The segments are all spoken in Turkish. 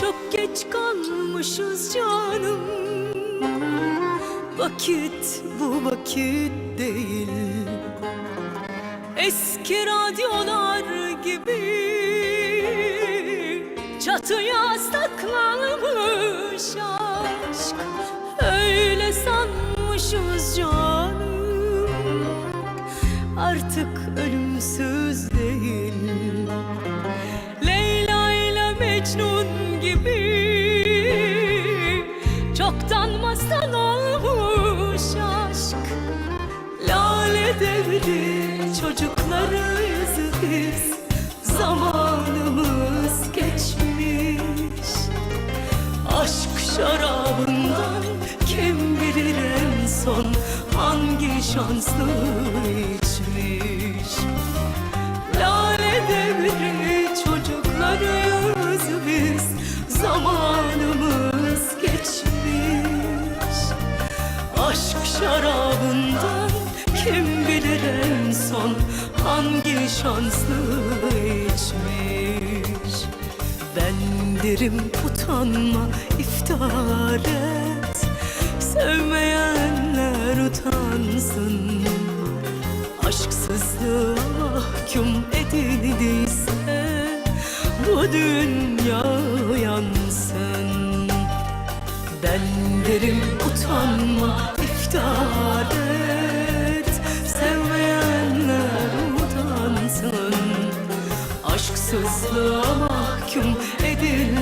Çok geç kalmışız canım. Vakit bu vakit değil. Eski radyolar gibi Çatıya saklanmış aşk. Öyle sanmışız canım. Artık ölümsüz Mecnun gibi. Çoktan masal olmuş aşk. Lale devri çocuklarıyız biz Zamanımız geçmiş. Aşk şarabından kim bilir en son Hangi şanslı Hangi şanslı içmiş? Ben derim utanma iftihar et. Sevmeyenler utansın. Aşksızlığa mahkum edildiyse Bu dünya yansın. Ben derim utanma iftihar et Aşksızlığa mahkum edildiyse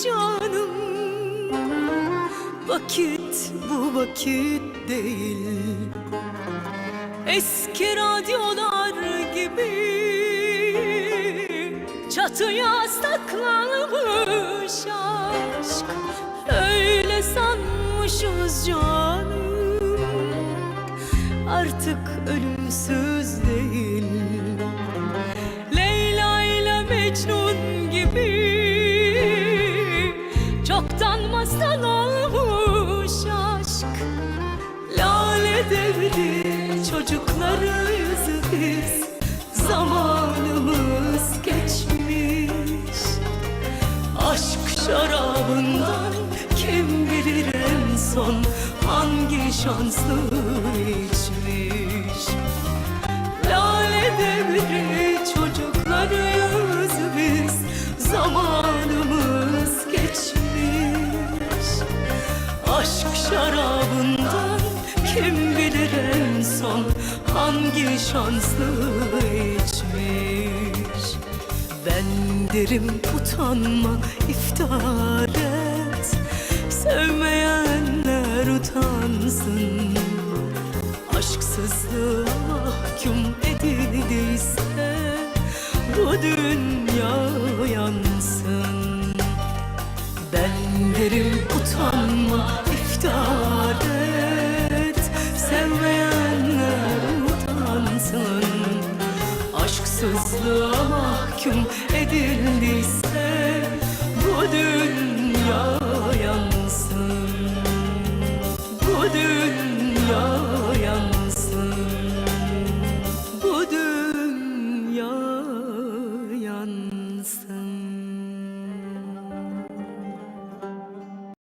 canım Vakit bu vakit değil. Eski radyolar gibi Çatıya saklanmış aşk. Öyle sanmışız canım Artık ölümsüz değil. Leyla ile Mecnun gibi Çoktan masal olmuş aşk. Lale devri çocuklarıyız biz Zamanımız geçmiş. Aşk şarabından kim bilir en son Hangi şanslı Aşk şarabından kim bilir en son Hangi şanslı içmiş? Ben derim utanma iftihar et. Sevmeyenler utansın. Aşksızlığa mahkum edildiyse Bu dünya yansın. Ben derim utanma iftihar et Sevmeyenler utansın. Aşksızlığa mahkum